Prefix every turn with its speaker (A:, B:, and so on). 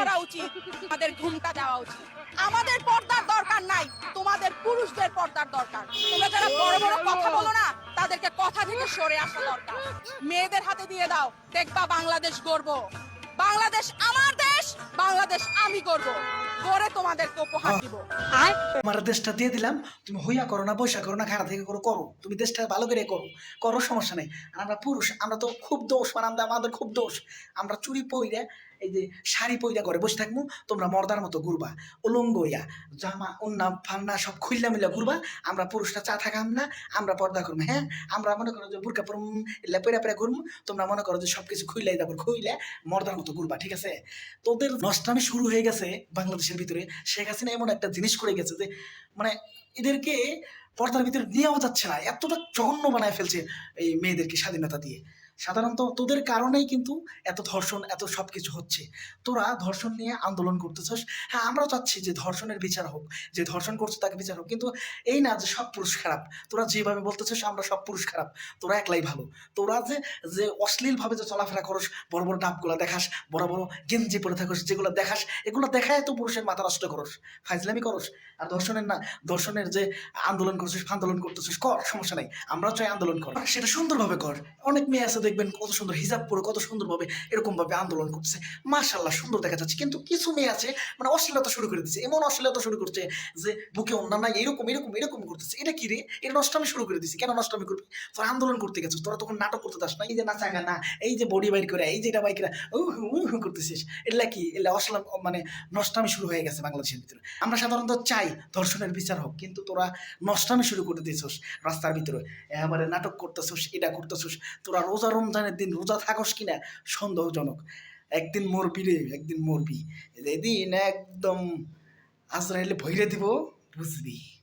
A: করা উচিত, আমাদের ঘুমটা দেওয়া উচিত। আমাদের পর্দার দরকার নাই, তোমাদের পুরুষদের পর্দার দরকার। তোমরা যারা বড় বড় কথা বলো না, তাদেরকে কথা থেকে সরে আসা দরকার। মেয়েদের হাতে দিয়ে দাও, দেখবা বাংলাদেশ গর্ব। বাংলাদেশ আমার দেশ, বাংলাদেশ আমি করব করে তোমাদেরকে উপহার দিব।
B: আমার দেশটা দিয়ে দিলাম, তুমি হইয়া করো না বৈশা করো না খারাপ থেকে করো করো। তুমি দেশটা ভালো করে করো করো সমস্যা নেই। আর আমরা পুরুষ, আমরা তো খুব দোষ মানে আমাদের খুব দোষ। আমরা চুরি পইরা এই যে শাড়ি পইরা করে বসে থাকব তোমরা মর্দার মতো ঘুরবা। উলঙ্গ হইয়া জামা উন্না ফান্না সব খুললা মিল্লা ঘুরবা, আমরা পুরুষটা চা থাকাম না আমরা পর্দা করব হ্যাঁ? আমরা মনে করো যে বুরকা পরম পেরা পেরা ঘুরবো তোমরা মনে করো যে সব কিছু খুইলাই তারপর খুইলে মর্দার মতো ঘুরবা, ঠিক আছে? তোদের নষ্টামি শুরু হয়ে গেছে বাংলাদেশের ভিতরে। শেখ হাসিনা এমন একটা জিনিস করে গেছে যে মানে এদেরকে পর্দার ভিতরে নেওয়া যাচ্ছে না, এতটা জঘন্য বানায় ফেলছে এই মেয়েদেরকে স্বাধীনতা দিয়ে। সাধারণত তোদের কারণেই কিন্তু এত ধর্ষণ, এত সব কিছু হচ্ছে। তোরা ধর্ষণ নিয়ে আন্দোলন করতেছস। হ্যাঁ আমরাও চাচ্ছি যে ধর্ষণের বিচার হোক, যে ধর্ষণ করছে তাকে বিচার হোক। কিন্তু এই না যে সব পুরুষ খারাপ। তোরা যেভাবে বলতেছিস, আমরা সব পুরুষ খারাপ। তোরা একলাই ভালো। তোরা যে যে অশ্লীলভাবে যে চলাফেরা করস, বড় বড় ডাবগুলো দেখাস, বড় বড় গেঞ্জি পরে থাকস, যেগুলো দেখাস, এগুলো দেখায় তো পুরুষের মাথা নষ্ট করস ফাইজলামি করস। আর ধর্ষণের না, ধর্ষণের যে আন্দোলন করছিস আন্দোলন করতেছিস, কর, সমস্যা নাই। আমরা চাই আন্দোলন কর। সেটা সুন্দরভাবে কর। অনেক মেয়ে আছে দেখবেন কত সুন্দর হিজাব পরে কত সুন্দরভাবে এরকম ভাবে আন্দোলন করছে মাশাল্লাহ সুন্দর দেখা যাচ্ছে। কিন্তু কিছু মেয়ে আছে মানে অশ্লীলতা শুরু করে দিচ্ছে এমন অশ্লীলতা শুরু করছে যে বুকে অন্যান্য এরকম এরকম এরকম করতেছে। এটা কি রে? এটা নষ্টামি শুরু করে দিছি। কেন নষ্টামি করবি? তোরা আন্দোলন করতে গেছিস, তোরা তখন নাটক করতে দাস না। এই যে নাচা গানা, এই যে বডি বাইর করে, এই যে এটা বাইক করতেছিস। এগুলা কি? এগুলা অসলাম মানে নষ্টামি শুরু হয়ে গেছে বাংলাদেশের ভিতরে। আমরা সাধারণত চাই ধর্ষণের বিচার হোক, কিন্তু তোরা নষ্টামি শুরু করে দিয়েছিস রাস্তার ভিতরে। এবারে নাটক করতেছিস, এটা করতেছিস, তোরা রোজা রমজানের দিন রোজা থাকস কিনা? সন্দেহজনক। একদিন মরবি রে, একদিন মরবি। যেদিন একদম আজরাইলে ভৈরে দিব বুঝবি